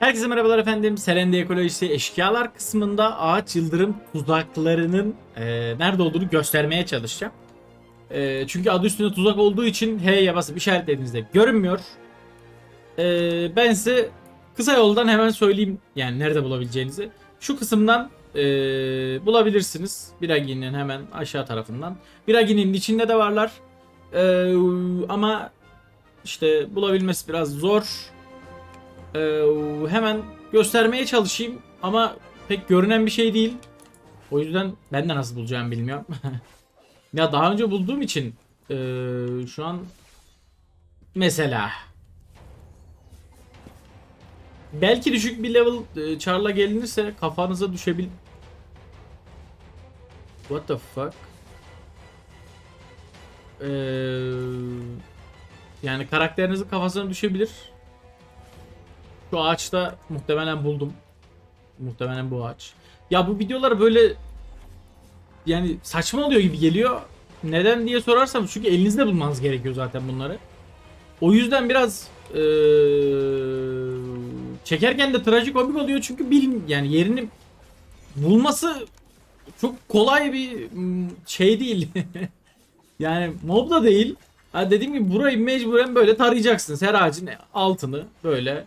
Herkese merhabalar efendim. Selendi Ekolojisi Eşkıyalar kısmında ağaç yıldırım tuzaklarının e, nerede olduğunu göstermeye çalışacağım. E, çünkü adı üstünde tuzak olduğu için H'ye basıp işaretlediğinizde görünmüyor. E, ben size kısa yoldan hemen söyleyeyim yani nerede bulabileceğinizi. Şu kısımdan e, bulabilirsiniz. Biragi'nin hemen aşağı tarafından. Biragi'nin içinde de varlar. E, ama işte bulabilmesi biraz zor. Ee, hemen göstermeye çalışayım ama pek görünen bir şey değil. O yüzden ben de nasıl bulacağımı bilmiyorum. ya daha önce bulduğum için ee, şu an mesela belki düşük bir level e, charla gelinirse kafanıza düşebil What the fuck? Ee, yani karakterinizin kafasına düşebilir. Şu ağaçta muhtemelen buldum. Muhtemelen bu ağaç. Ya bu videolar böyle yani saçma oluyor gibi geliyor. Neden diye sorarsam çünkü elinizde bulmanız gerekiyor zaten bunları. O yüzden biraz eee, çekerken de trajikomik oluyor çünkü bilin yani yerini bulması çok kolay bir şey değil. yani mob da değil. Ha dediğim gibi burayı mecburen böyle tarayacaksınız. Her ağacın altını böyle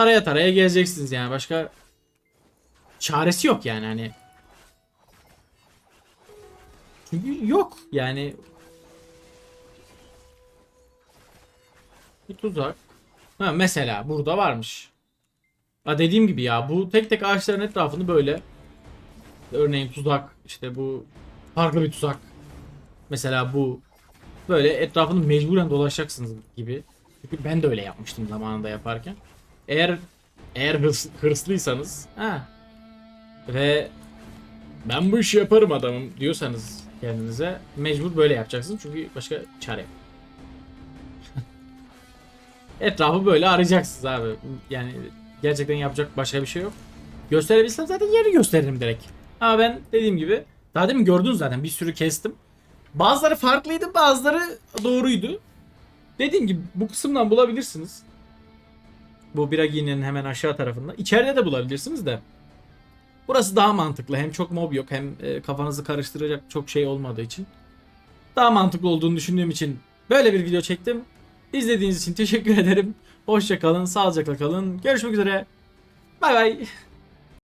taraya taraya gezeceksiniz yani başka çaresi yok yani hani. Çünkü yok yani. Bir tuzak. Ha mesela burada varmış. Ha dediğim gibi ya bu tek tek ağaçların etrafını böyle örneğin tuzak işte bu farklı bir tuzak. Mesela bu böyle etrafını mecburen dolaşacaksınız gibi. Çünkü ben de öyle yapmıştım zamanında yaparken. Eğer eğer hırs, hırslıysanız ha ve ben bu işi yaparım adamım diyorsanız kendinize mecbur böyle yapacaksınız çünkü başka çare yok. Etrafı böyle arayacaksınız abi. Yani gerçekten yapacak başka bir şey yok. Gösterebilsem zaten yeri gösteririm direkt. Ama ben dediğim gibi daha demin gördünüz zaten bir sürü kestim. Bazıları farklıydı bazıları doğruydu. Dediğim gibi bu kısımdan bulabilirsiniz. Bu Biragi'nin hemen aşağı tarafında. İçeride de bulabilirsiniz de. Burası daha mantıklı. Hem çok mob yok hem e, kafanızı karıştıracak çok şey olmadığı için. Daha mantıklı olduğunu düşündüğüm için böyle bir video çektim. İzlediğiniz için teşekkür ederim. Hoşça kalın, sağlıcakla kalın. Görüşmek üzere. Bay bay.